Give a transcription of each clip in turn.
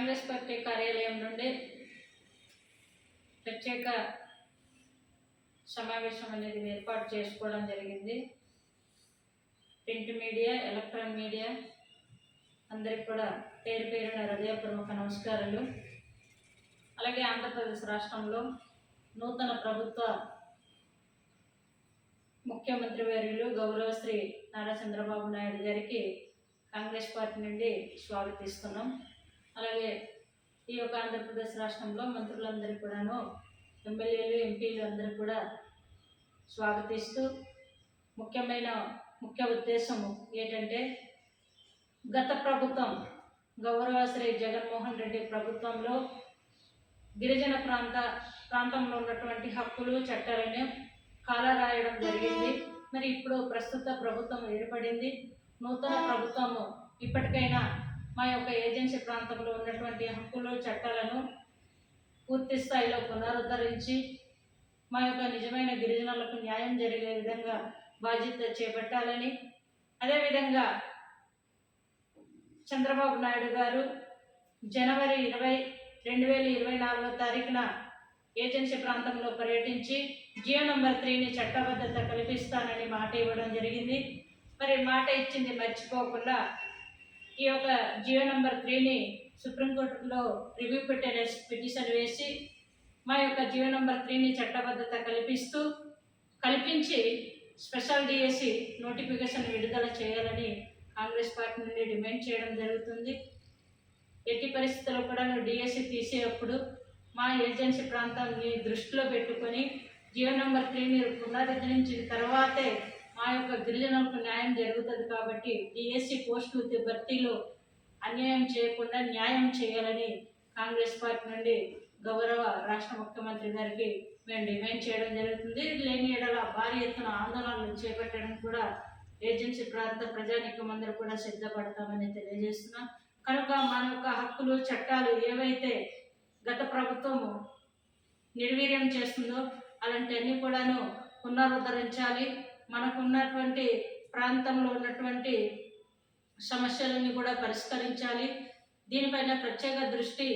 Congress party కార్యాలయం నుండి ప్రత్యేక సమావేశం అనేది ఏర్పాటు చేసుకోవడం జరిగింది. ప్రింట్ మీడియా ఎలక్ట్రానిక్ మీడియా అందరికి కూడా పేరు పేరున హృదయపూర్వక నమస్కారాలు. అలాగే ఆంధ్రప్రదేశ్ రాష్ట్రంలో నూతన ప్రభుత్వ ముఖ్యమంత్రి వర్యులు గౌరవ శ్రీ నారా చంద్రబాబు నాయుడు గారికి కాంగ్రెస్ పార్టీ నుండి స్వాగతిస్తున్నాం. అలాగే ఈ యొక్క ఆంధ్రప్రదేశ్ రాష్ట్రంలో మంత్రులందరూ కూడాను ఎమ్మెల్యేలు ఎంపీలు అందరూ కూడా స్వాగతిస్తూ ముఖ్యమైన ముఖ్య ఉద్దేశము ఏంటంటే గత ప్రభుత్వం గౌరవ శ్రీ జగన్మోహన్ రెడ్డి ప్రభుత్వంలో గిరిజన ప్రాంత ప్రాంతంలో ఉన్నటువంటి హక్కులు చట్టాలను కాలరాయడం జరిగింది. మరి ఇప్పుడు ప్రస్తుత ప్రభుత్వం ఏర్పడింది. నూతన ప్రభుత్వము ఇప్పటికైనా మా యొక్క ఏజెన్సీ ప్రాంతంలో ఉన్నటువంటి హక్కులు చట్టాలను పూర్తి స్థాయిలో పునరుద్ధరించి మా యొక్క నిజమైన గిరిజనులకు న్యాయం జరిగే విధంగా బాధ్యత చేపట్టాలని. అదేవిధంగా చంద్రబాబు నాయుడు గారు జనవరి ఇరవై రెండు వేల ఇరవై నాలుగో తారీఖున ఏజెన్సీ ప్రాంతంలో పర్యటించి జియో నంబర్ త్రీని చట్టబద్ధత కల్పిస్తానని మాట ఇవ్వడం జరిగింది. మరి మాట ఇచ్చింది మర్చిపోకుండా ఈ యొక్క జియో నంబర్ త్రీని సుప్రీంకోర్టులో రివ్యూ పెట్టే పిటిషన్ వేసి మా యొక్క జియో నంబర్ త్రీని చట్టబద్ధత కల్పిస్తూ కల్పించి స్పెషల్ డిఎస్సి నోటిఫికేషన్ విడుదల చేయాలని కాంగ్రెస్ పార్టీ నుండి డిమాండ్ చేయడం జరుగుతుంది. ఎట్టి పరిస్థితుల్లో కూడా డిఎస్సి తీసేటప్పుడు మా ఏజెన్సీ ప్రాంతాన్ని దృష్టిలో పెట్టుకొని జియో నెంబర్ త్రీని పునరుద్ధరించిన తర్వాతే మా యొక్క గిరిజనులకు న్యాయం జరుగుతుంది కాబట్టి డిఎస్సి పోస్టు భర్తీలో అన్యాయం చేయకుండా న్యాయం చేయాలని కాంగ్రెస్ పార్టీ నుండి గౌరవ రాష్ట్ర ముఖ్యమంత్రి గారికి మేము డిమాండ్ చేయడం జరుగుతుంది. లేని ఎడల భారీ ఎత్తున ఆందోళనలు చేపట్టడం కూడా ఏజెన్సీ ప్రాంత ప్రజానికం అందరూ కూడా సిద్ధపడతామని తెలియజేస్తున్నాం. కనుక మన యొక్క హక్కులు చట్టాలు ఏవైతే గత ప్రభుత్వము నిర్వీర్యం చేస్తుందో అలాంటివన్నీ కూడాను పునరుద్ధరించాలి. మనకున్నటువంటి ప్రాంతంలో ఉన్నటువంటి సమస్యలన్నీ కూడా పరిష్కరించాలి. దీనిపైన ప్రత్యేక దృష్టి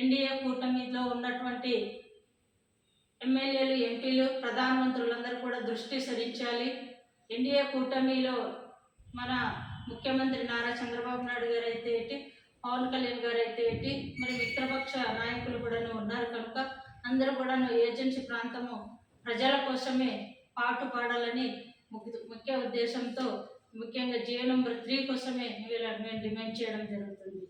ఎన్డీఏ కూటమిలో ఉన్నటువంటి ఎమ్మెల్యేలు ఎంపీలు ప్రధానమంత్రులందరూ కూడా దృష్టి సరించాలి. ఎన్డీఏ కూటమిలో మన ముఖ్యమంత్రి నారా చంద్రబాబు నాయుడు గారు అయితే ఏంటి పవన్ కళ్యాణ్ గారు అయితే ఏంటి మరి మిత్రపక్ష నాయకులు కూడాను ఉన్నారు కనుక అందరూ కూడాను ఏజెన్సీ ప్రాంతము ప్రజల కోసమే పాటు పాడాలని ముఖ్య ముఖ్య ఉద్దేశంతో ముఖ్యంగా జీవ నెంబర్ త్రీ కోసమే వీళ్ళ మేము డిమాండ్ చేయడం జరుగుతుంది.